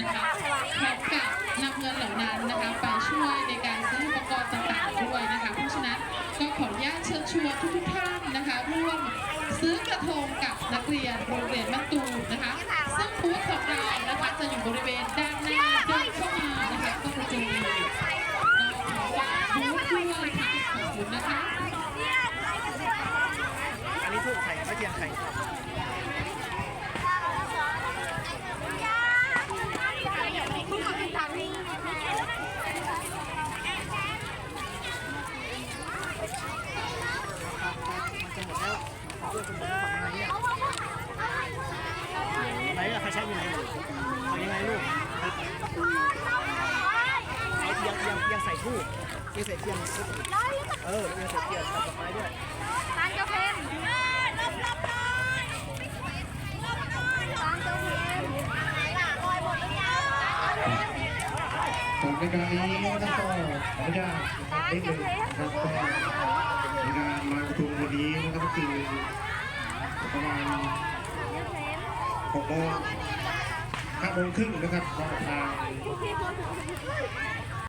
นะคะพร้อมกับนำเงินเหล่านั้นนะคะไปช่วยในการซื้ออุปกรณ์ต่างๆด้วยนะคะเพราะฉะนั้นก็ขออนุญาตเชิญชวนทุกๆท่านนะคะร่วมซื้อกระทงกับนักเรียนโรงเรียนบ้านตูมนะคะซึ่งบูธของเรานะคะจะอยู่บริเวณด้านหน้าเดินเข้ามานะคะก็จะเจอเราขอฝากบูธด้วยค่ะขอบคุณนะคะอันนี้ทูบไข่ไม่เทียนไข่ มันจะหมดแล้วขอเพื่อนคนอื่นฝั่ง ไหนเนี่ยไหนอะใครใช้อยู่ไหนเอายังไงลูกเอาเทียนเทียนเทียนใส่ทูบเทียนใส่เทียนเออเทียนใส่เทียนกัดอกไม้ด้วยร้านเจ้าเพนรอบรอบหน่อยรอบหน่อยร้านเจ้าเพนไหนล่ะลอยหมดหรือยังผมในการนี้นะครับก็ขออนุญาตนิดนึ่งนะครับ ก็คือประมาณหกโมงห้าโมงครึ่งนะครับก็ทาง